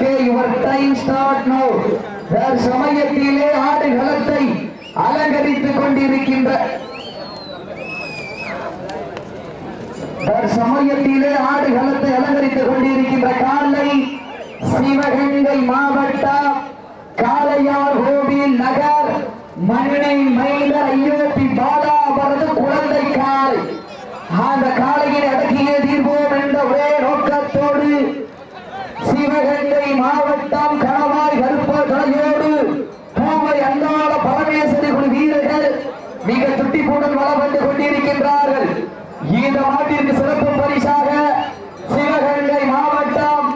Okay your time start no சமயத்திலே ஆடு களத்தை அலங்கரித்துக் கொண்டிருக்கின்ற சமயத்திலே ஆடு களத்தை அலங்கரித்துக் கொண்டிருக்கின்ற காலை சிவகங்கை மாவட்டம் காளையார் கோவில் நகர் மண்ணை மயில ஐயோப்பி பாலா அவரது குழந்தை கால் அந்த காலையில் அடக்கியே தீர்வோம் என்ற ஒரே நோக்கத்தோடு சிவகங்கை மாவட்டம் கணவாய் கருப்ப தலையோடு கோவை அங்காள பரமேஸ்வரி குழு வீரர்கள் மிக துட்டிப்புடன் வளம் வந்து கொண்டிருக்கின்றார்கள் இந்த மாட்டிற்கு சிறப்பு பரிசாக சிவகங்கை மாவட்டம்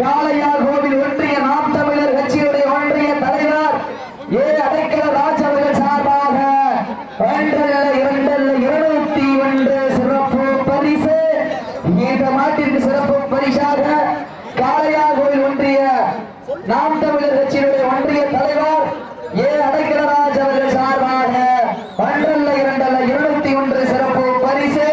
காளையார் கோவில் ஒன்றிய நாம் தமிழர் கட்சியுடைய ஒன்றிய தலைவர் ஏ அடைக்கல ராஜ் அவர்கள் சார்பாக ஒன்றல்ல இரண்டல்ல இருநூத்தி ஒன்று சிறப்பு பரிசு இந்த மாட்டிற்கு சிறப்பு பரிசாக காளையார் கோவில் ஒன்றிய நாம் தமிழர் கட்சியினுடைய ஒன்றிய தலைவர் ஏ அடைக்கலராஜ் அவர்கள் சார்பாக ஒன்றல்ல இரண்டல்ல இருநூத்தி ஒன்று சிறப்பு பரிசு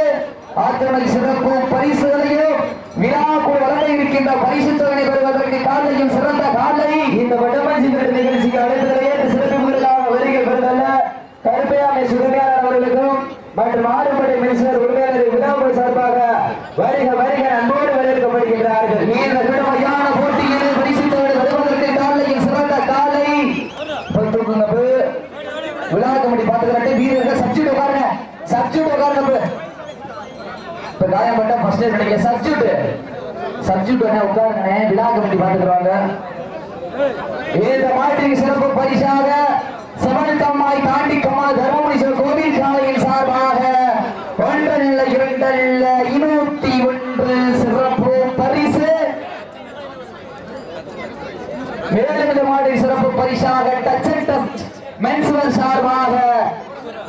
அத்தனை சிறப்பும் பரிசுகளையும் விழாக்குள் வழங்க இருக்கின்ற பரிசு தொகையை பெறுவதற்கு காலையும் சிறந்த காலை இந்த வடமஞ்சி நிகழ்ச்சிக்கு அழைத்ததையே சிறப்புகளுக்காக வருகை பெறுதல்ல கருப்பையாமை சுகமையாளர் அவர்களுக்கும் மற்றும் ஆறுபடை மினிஸ்டர் உரிமையாளர் விழாக்குள் சார்பாக வருக வருக அன்போடு வரவேற்கப்படுகின்றார்கள் இந்த கடுமையான போட்டியிலே பரிசு தொகை வருவதற்கு காலையும் சிறந்த காலை பொறுத்துக்குங்க விழா கமிட்டி பாத்துக்கிறாட்டு வீரர்கள் சப்ஜெக்ட் உட்காருங்க சப்ஜெக்ட் உட்காருங்க இப்ப காயப்பட்ட ஃபர்ஸ்ட் எய்ட் பண்ணிக்க. சப்ஜெக்ட் சப்ஜெக்ட் என்ன உட்காருங்க விழா கமிட்டி பாத்துக்கிறாங்க இந்த மாட்டிற்கு சிறப்பு பரிசாக செவன்கம்மாய் தாண்டிக்கம்மா தர்மபுரீஸ்வரர் கோவில் சாலையின் சார்பாக ஒன்றல்ல இரண்டல்ல இருநூத்தி ஒன்று சிறப்பு பரிசு. மேலும் இந்த மாட்டிற்கு சிறப்பு பரிசாக டச் அண்ட் டச் மென்ஸ்வர் சார்பாக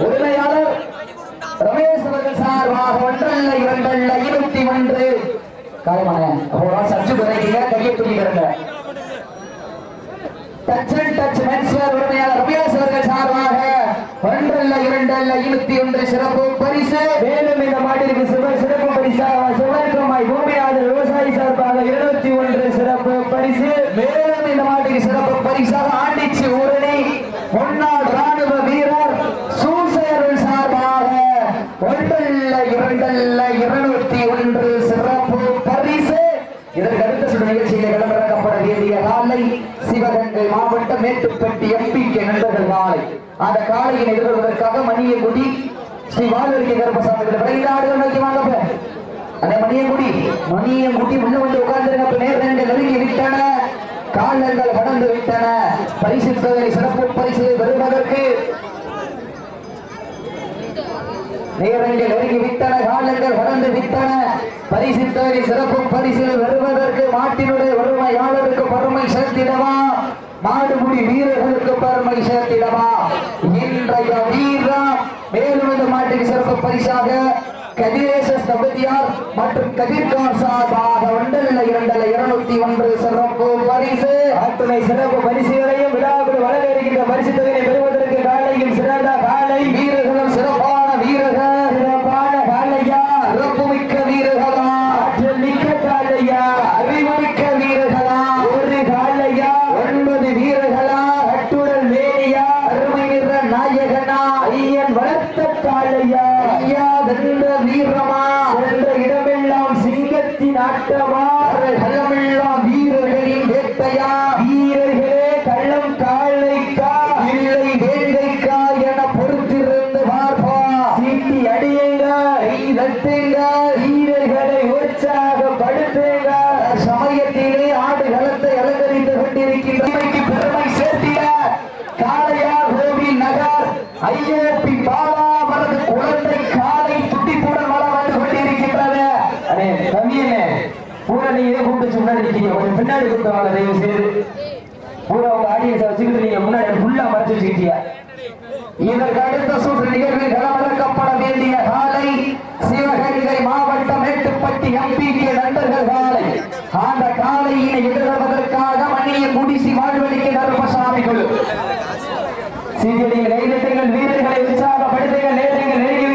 உரிமையாளர் ரமேஷ் அவர்கள் சார்பாக ஒன்றல்ல இரண்டல்ல இருபத்தி ஒன்று. காயமான சர்ச்சு குறைக்கீங்க கையை தூக்கிக்கிறங்க டச் அண்ட் டச் மென்ஸ்வர் உரிமையாளர் ரமேஷ் அவர்கள் சார்பாக ஒன்றல்ல இரண்டல்ல இருபத்தி ஒன்று சிறப்பு பரிசு. மேலும் இந்த மாட்டிற்கு சிவ சிறப்பு பரிசாக சிவகமாய் பூமியாளர் விவசாயி சார்பாக இருநூத்தி ஒன்று சிறப்பு பரிசு. மேலும் இந்த மாட்டிற்கு சிறப்பு பரிசாக ஆண்டிச்சி ஊரணி முன்னாள் ராணுவ வீரர் சூசேரல் சார்பாக ஒன்றல்ல இரண்டல்ல இருநூத்தி ஒன்று சிறப்பு பரிசு இதற்கு அடுத்த சுற்று நிகழ்ச்சியிலே களமிறக்கப்பட வேண்டிய காலை சிவகங்கை மாவட்டம் மேட்டுப்பட்டி எம்பிக்கு நண்பர்கள் காலை அந்த காலையில் எதிர்கொள்வதற்காக மணியங்குடி ஸ்ரீ வாழ்வரிக்கை கருப்பசாமி விளையாடுகள் நோக்கி வாங்க அந்த மணியங்குடி மணியங்குடி முன்ன வந்து உட்கார்ந்து நேரங்கள் நெருங்கி விட்டன. காலங்கள் கடந்து விட்டன. பரிசு தொகை சிறப்பு பரிசு பெறுவதற்கு நேரங்கள் நெருங்கி விட்டன. காலங்கள் கடந்து விட்டன. பரிசு தொகை சிறப்பு பரிசில் வருவதற்கு மாட்டினுடைய வறுமையாளருக்கு பெருமை சேர்த்திடவா? மாடுபுடி வீரர்களுக்கு பெருமை சேர்த்திடவா? இன்றைய வீரம் மேலும் இந்த மாட்டுக்கு சிறப்பு பரிசாக கதிரேச ஸ்தபதியார் மற்றும் கதிர்கார் சார்பாக ஒன்றல்ல இரண்டல்ல இருநூத்தி ஒன்று சிறப்பு பரிசு. அத்துணை சிறப்பு பரிசுகளையும் விழாவில் வளர இருக்கின்ற பரிசு தொகையை பெறுவது காலையும் சிறந்த காலை வீரர்களும் சிறப்பான வீரர்கள் சிறப்பான காலையா சிறப்புமிக்க வீரர்களா ஆற்றல் மிக்க காலையா அறிவுமிக்க வீரர்களா ஒரு காலையா ஒன்பது வீரர்களா கட்டுடல் வேலையா அருமை நிற நாயகனா ஐயன் வளர்த்த காலையா ஐயா வென்ற வீரமா சென்ற இடமெல்லாம் சிங்கத்தின் நீங்க முன்னாடி நிற்கிறீங்க பின்னாடி தயவு செய்து பூரா உங்க ஆடியன்ஸை வச்சுக்கிட்டு நீங்க முன்னாடி ஃபுல்லா மறைச்சு இதற்கு அடுத்த சுற்று நிகழ்வில் களமிறக்கப்பட வேண்டிய காலை சிவகங்கை மாவட்டம் மேட்டுப்பட்டி நண்பர்கள் காலை. அந்த காலையினை எதிர்கொள்வதற்காக குடிசி வாழ்வழிக்கு கருப்பசாமி குழு. சீரியடிகள் கைதட்டுங்கள் வீரர்களை உற்சாகப்படுத்துங்கள் நேரங்கள் நெருங்கி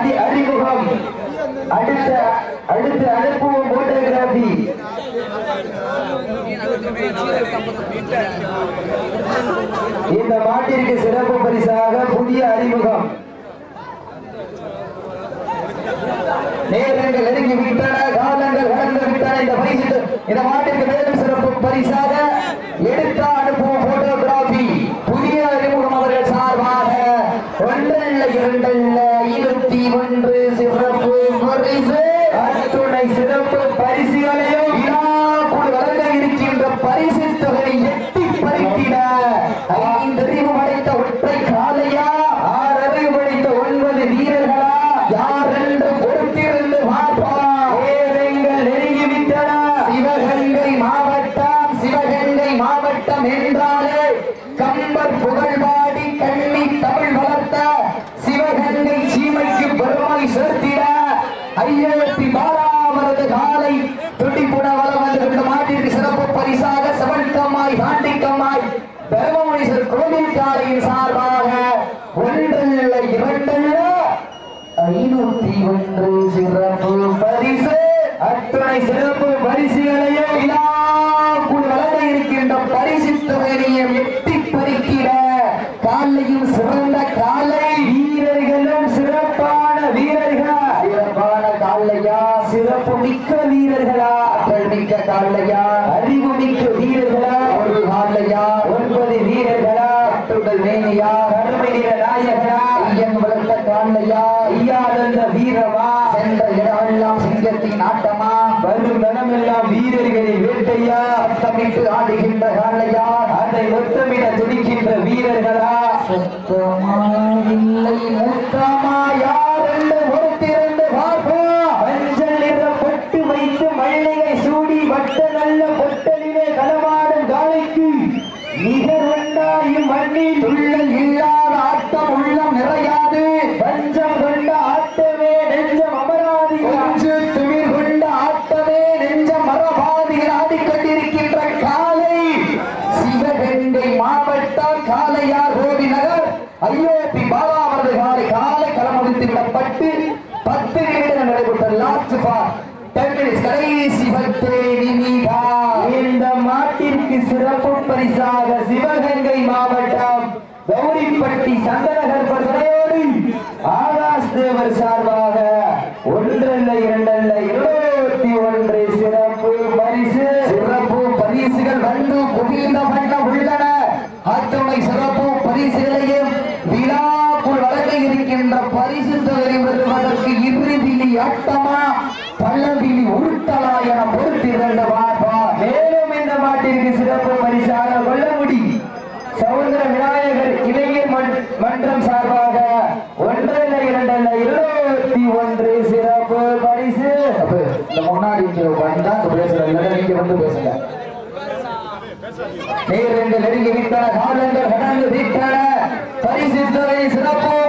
அதி அறிமுகம். அடுத்த அடுத்து அனுப்புவோம் போட்டோகிராபி இந்த மாட்டிற்கு சிறப்பு பரிசாக புதிய அறிமுகம். நேரங்கள் நெருங்கி விட்டன காலங்கள் கடந்து விட்டன. இந்த பரிசு இந்த மாட்டிற்கு மேலும் சிறப்பு பரிசாக எடுத்தா அனுப்புவோம். இயக்கமாய் தர்மமணீசர் கோவில்காரையின் சார்பாக ஒன்றல்ல இரண்டல்ல ஐநூத்தி ஒன்று சிறப்பு பரிசு. அத்துணை சிறப்பு பரிசுகளை ஐயா கருமினிற நாயகா. ஐயன் வளர்த்த காண்டையா. ஐயாதந்த வீரமா சென்ற இடமெல்லாம் சிங்கத்தின் ஆட்டமா. வரும் மனமெல்லாம் வீரர்களின் வேட்டையா. சத்தமிட்டு ஆடுகின்ற காண்டையா. அதை வீரர்களா. சத்தமா மூத்தமாயா. சிறப்பு பரிசாக சிவகங்கை மாவட்டம் கௌரிப்பட்டி சந்தனகர் பல்கலையோடு ஆகாஷ் தேவர் சார்பாக ஒன்றல்ல இரண்டல்ல இருபத்தி ஒன்று சிறப்பு பரிசு. சிறப்பு பரிசுகள் வந்து குவிந்தவன் வந்து பேசுங்க. நேர் என்று நெருங்கி விட்டன காலங்கள் கடந்து விட்டன பரிசித்தரை சிறப்பு.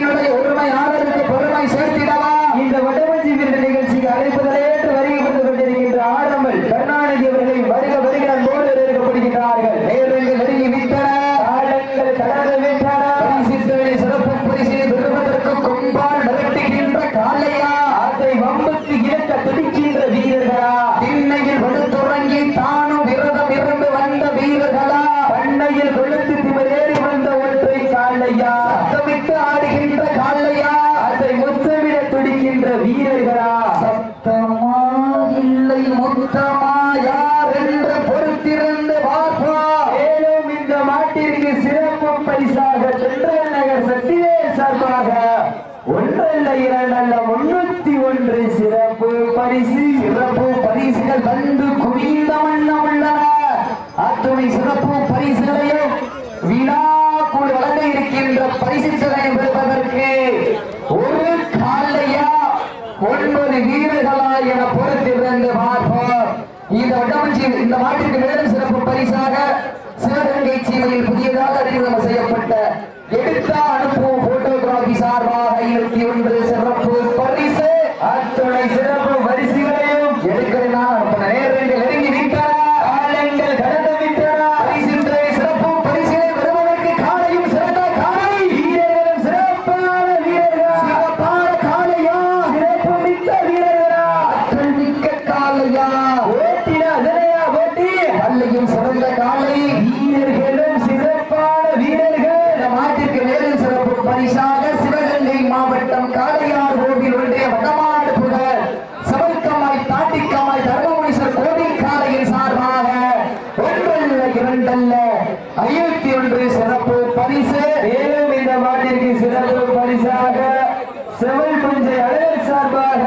partido de சத்தமா இல்லை முத்தமா யார் என்று பொறுத்திருந்து பார்ப்போம் மேலும் இந்த மாட்டிற்கு சிறப்பு பரிசாக தென்றல் நகர் சக்திவேல் சார்பாக ஒன்றல்ல இரண்டல்ல முன்னூத்தி ஒன்று சிறப்பு பரிசு சிறப்பு பரிசுகள் வந்து குவிந்த வண்ணம் உள்ளன அத்துணை சிறப்பு பரிசுகளையும் விழாக்குள் வழங்க இருக்கின்ற பரிசுகளை பெறுவதற்கு ஒரு காலையா ஒன்பது வீரர்களா என பொறுத்திருந்து பார்ப்போம் இந்த இந்த மாட்டிற்கு மேலும் சிறப்பு பரிசாக சிவகங்கை சீவலில் புதியதாக அறிமுகம் செய்யப்பட்ட எடுத்தா அனுப்பும் போட்டோகிராபி சார்பாக இருபத்தி ஒன்று சிறப்பு பரிசு. அத்துணை சிறப்பு பரிசுகளையும் எடுக்கிறேன்னா இப்ப நேரங்கள் நெருங்கி விட்டன காலங்கள் கடந்து விட்டன பரிசின்றை சிறப்பு பரிசிலை பெறுவதற்கு காலையும் சிறந்த காலை வீரர்களும் சிறப்பான வீரர்களா சிறப்பான காலையா சிறப்பு மிக்க வீரர்களா ஆற்றல் மிக்க காலையா ஓட்டினா அதனையா ஓட்டி வள்ளியும் சிறந்த காலை வீரர்களும் சிறப்பான வீரர்கள் இந்த மாட்டிற்கு மேலும் சிறப்பு பரிசாக சிவகங்கை மாவட்டம் காளையார் கோவில் ஒன்றிய வடமாடு புகழ் சபல்கமாய் தாட்டிக்கமாய் தர்மபுரீஸ்வர் கோவில் காலையின் சார்பாக ஒன்றல்ல இரண்டல்ல ஐநூத்தி ஒன்று சிறப்பு பரிசு மேலும் இந்த மாட்டிற்கு சிறப்பு பரிசாக செவல் புஞ்சை அழகர் சார்பாக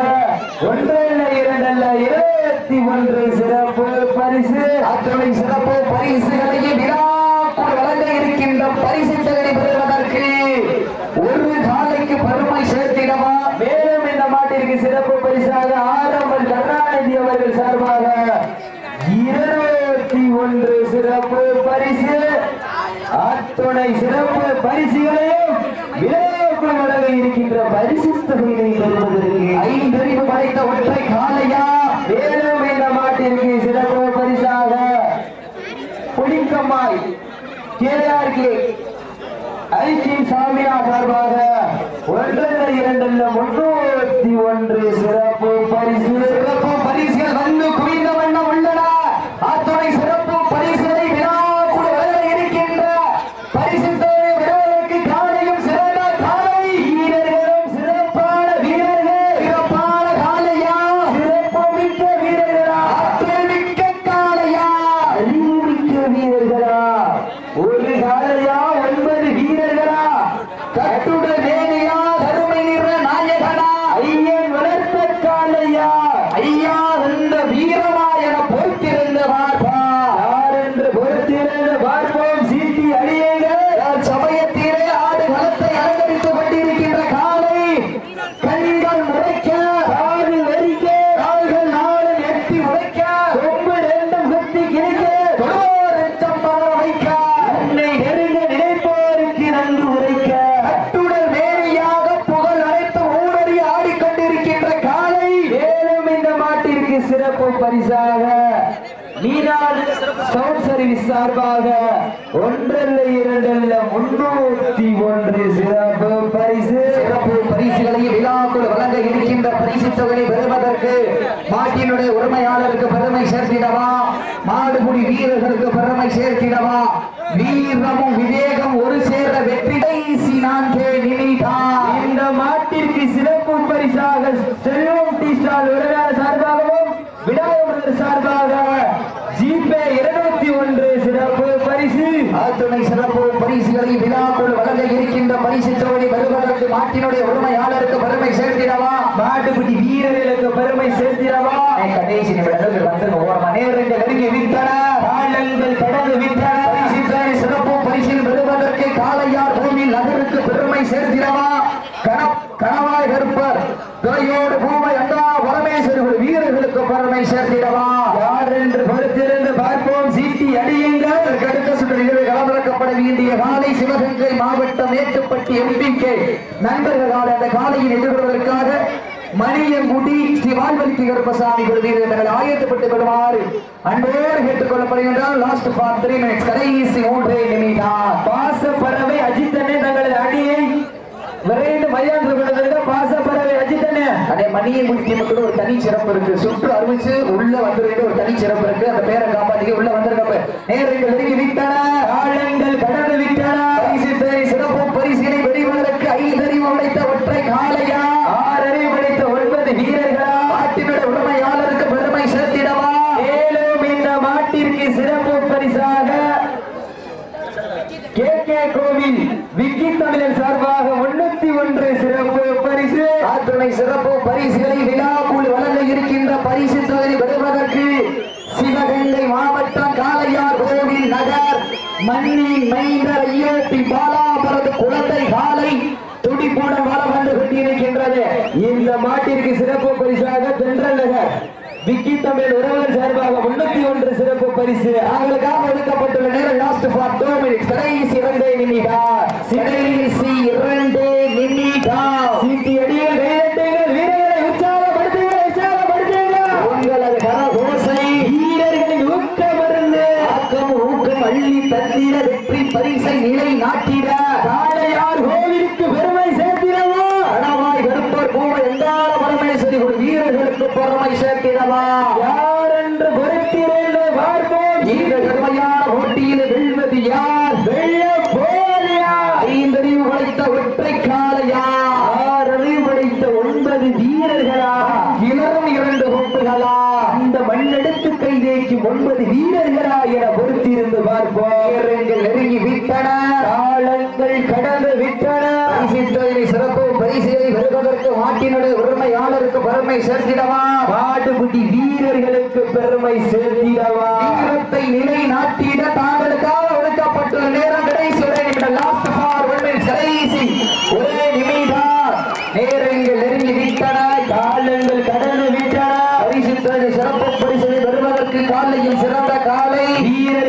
ஒன்றல்ல இரண்டல்ல இருபத்தி ஒன்று சிறப்பு பரிசு அத்துணை சிறப்பு பரிசுகளையும் விழாக்குள் வழங்க இருக்கின்ற பரிசு தொகை பெறுவதற்கு ஒரு காலைக்கு பெருமை சேர்த்திடவா மேலும் இந்த மாட்டிற்கு சிறப்பு பரிசாக ஆரம்பல் கருணாநிதி அவர்கள் சார்பாக இருபத்தி ஒன்று சிறப்பு பரிசு அத்துணை சிறப்பு பரிசுகளையும் விளையாட்டு வழங்க இருக்கின்ற பரிசு தொகையை பெறுவதற்கு ஐந்தறிவு படைத்த ஒற்றை காலையா மேலும் இந்த மாட்டிற்கு சிறப்பு பரிசாக புலிக்கம்மாய் கேஆர்கே ஐக்கியம் சாமியா சார்பாக ஒன்றரை இரண்டு முன்னூத்தி ஒன்று சிறப்பு பரிசு சிறப்பு பரிசுகள் வந்து குவிந்த வண்ணம் உள்ளன அத்துணை சிறப்பு பரிசுகளை விழாக்குள் வழங்க இருக்கின்ற பரிசு தொகை பெறுவதற்கு காலையும் சிறந்த காலை வீரர்களும் சிறப்பான வீரர்கள் சிறப்பான காலையா சிறப்பு மிக்க வீரர்களா ஆற்றல் மிக்க காலையா அறிவுமிக்க வீரர்களா ஒரு காலையா ஒன்பது வீரர்களா கட்டுடல் வேலையா கருமை நிற நாயகனா ஐயன் வளர்த்த காலையா ஐயா இந்த வீரமா என பொறுத்திருந்து பார்ப்பா யார் என்று பொறுத்திருந்து பார்ப்போம் சீட்டி அடியுங்கள் சமயத்திலே ஆடு களத்தை அலங்கரித்துக் கொண்டிருக்கின்ற காலை கண்கள் முறைக்க காது வெறிக்க கால்கள் நாடு எட்டி உடைக்க கொம்பு ரெண்டும் குத்தி கிழிக்க தொழுவோர் எச்சம் பரவ வைக்க உன்னை நெருங்க நினைப்போருக்கு நன்கு உரைக்க கட்டுடல் வேலையாக புகழ் அனைத்து ஊடறி ஆடிக்கொண்டிருக்கின்ற காலை மேலும் இந்த மாட்டிற்கு சிறப்பு பரிசாக மீனாள் சவுண்ட் சர்வீஸ் சார்பாக ஒன்றல்ல இரண்டல்ல முன்னூத்தி ஒன்று சிறப்பு பரிசு. சிறப்பு பரிசுகளை விழாக்குள் வழங்க இருக்கின்ற பரிசு தொகையை பெறுவதற்கு மாட்டினுடைய உரிமையாளருக்கு பெருமை சேர்த்திடவா? மாடுபுடி வீரர்களுக்கு பெருமை சேர்த்திடவா? வீரமும் விவேகம் ஒரு சேர வெற்றி கடைசி நான்கே நினைத்தான் இந்த மாட்டிற்கு சிறப்பு பரிசாக செல்வம் டி ஸ்டால் உறவினர் சார்பாகவும் விடாயமர் சார்பாக ஜிபே இருநூத்தி ஒன்று சிறப்பு பரிசு அத்துணை சிறப்பு பரிசுகளை விழாக்குள் வழங்க இருக்கின்ற பரிசு தொகை பெறுவதற்கு மாட்டினுடைய உரிமையாளருக்கு பெருமை சேர்த்திடவா? மாட்டுப்பிடி வீரர்களுக்கு பெருமை சேர்த்திடவா? கடைசி நிமிடங்கள் வந்து ஓரமா. நேரங்கள் நெருங்கி விட்டன காலங்கள் கடந்து பரிசுகளை சிறப்பு பரிசில் பெறுவதற்கு காளையார் பூமியில் நகருக்கு பெருமை சேர்த்திடவா? கண- கணவாய் கற்பர் துறையோடு பூமை அண்டா பரமேஸ்வரர்கள் வீரர்களுக்கு பெருமை சேர்த்திடவா? யார் என்று பொறுத்திருந்து பார்ப்போம். சீட்டி அடியுங்கள் அடுத்த சுற்று நிகழ்வு களமிறக்கப்பட வேண்டிய காலை சிவகங்கை மாவட்டம் மேட்டுப்பட்டி எம்பிகே. நண்பர்களால் அந்த காலையில் எதிர்கொள்வதற்காக மணியங்குடி ஸ்ரீ வாழ்வலிக்கு கருப்பசாமி குருவீரர் தங்களை ஆயத்தப்பட்டுக் கொள்ளுமாறு அன்போடு கேட்டுக் கொள்ளப்படுகின்றால் லாஸ்ட் ஃபார் த்ரீ மினிட்ஸ் கடைசி மூன்றே நிமிடம். பாச பறவை அஜித்தனே தங்களது அணியை விரைந்து மையாந்து கொண்டிருந்த பாச பறவை அஜித்தனே. அதே மணியங்குடி டீமுக்கு ஒரு தனி சிறப்பு இருக்கு. சுற்று அறிவிச்சு உள்ள வந்திருக்கிற ஒரு தனி சிறப்பு இருக்கு. அந்த பேரை காப்பாத்தி உள்ள வந்திருக்க நேரங்கள் நெருங்கி விட்டன. ஆழங்கள் கடந்து விட்டன பரிசு பேரை சிறப்பு பரிசினை வெளிவதற்கு ஐந்தறிவு உடைத்த ஒற்றை காளையா ஆறறிவு படித்த ஒன்பது வீரர்களா நாட்டினுடைய உரிமையாளருக்கு பெருமை சேர்த்திடவா மேலும் இந்த மாட்டிற்கு சிறப்பு பரிசாக கே கே கோவில் விக்கி தமிழர் சார்பாக முன்னூத்தி ஒன்று சிறப்பு பரிசு. அத்துணை சிறப்பு பரிசுகளை விழாக்குள் வழங்க இருக்கின்ற பரிசு தொகுதி பெறுவதற்கு சிவகங்கை மாவட்டம் காளையார் கோவில் நகர் மண்ணி மைந்தர் ஐயோப்பி பாலாபரது குழந்தை காலை துடிப்புடன் வளம் வந்து கொண்டிருக்கின்றது. இந்த மாட்டிற்கு சிறப்பு பரிசாக தென்றல் நகர். விக்கி தமிழ் உறவுகள் சார்பாக முன்னூத்தி ஒன்று சிறப்பு பரிசு. அவர்களுக்காக ஒதுக்கப்பட்டுள்ள நேரம் லாஸ்ட் ஃபார் டூ மினிட்ஸ் கடைசி இரண்டே நிமிடம் கடைசி இரண்டே நிமிடம் சீட்டி அடியில் கையெட்டுங்கள் வீரர்களை உற்சாகப்படுத்துங்கள் உற்சாகப்படுத்துங்கள் உங்களது கரகோசை வீரர்களின் ஊக்க மருந்து ஆக்கம் ஊக்கம் அள்ளி தந்திட வெற்றி பரிசை நிலை நாட்டிட காளையார் கோவிலுக்கு பெருமை சேர்த்திடவோ கணவாய் கருப்பர் பூவ எங்கால பரமேஸ்வரி ஒரு வீரர்களுக்கு பெருமை சேர்த்திடவா யார் என்று பொறுத்திருந்து பார்ப்போம் இந்த கடுமையான போட்டியில் வெல்வது யார் வெள்ள போலியா ஐந்தறிவு படைத்த ஒற்றை காளையா ஆறறிவு படைத்த ஒன்பது வீரர்களா இளரும் இரண்டு கொம்புகளா அந்த மண்ணெடுத்து கை தேக்கி ஒன்பது வீரர்களா என பொறுத்திருந்து பார்ப்போம். வீரர்கள் நெருங்கி விட்டன. காலங்கள் கடந்து விட்டன. சித்தனை சிறப்பு பரிசுகளை வருவதற்கு மாட்டினுடைய உரிமையாளருக்கு பெருமை சேர்த்திடவா? மாட்டுக்குட்டி வீரர்களுக்கு பெருமை சேர்த்திடவா? வீரத்தை நிலை நாட்டிட தாங்களுக்கா? காலையும் சிறந்த காலை வீரர்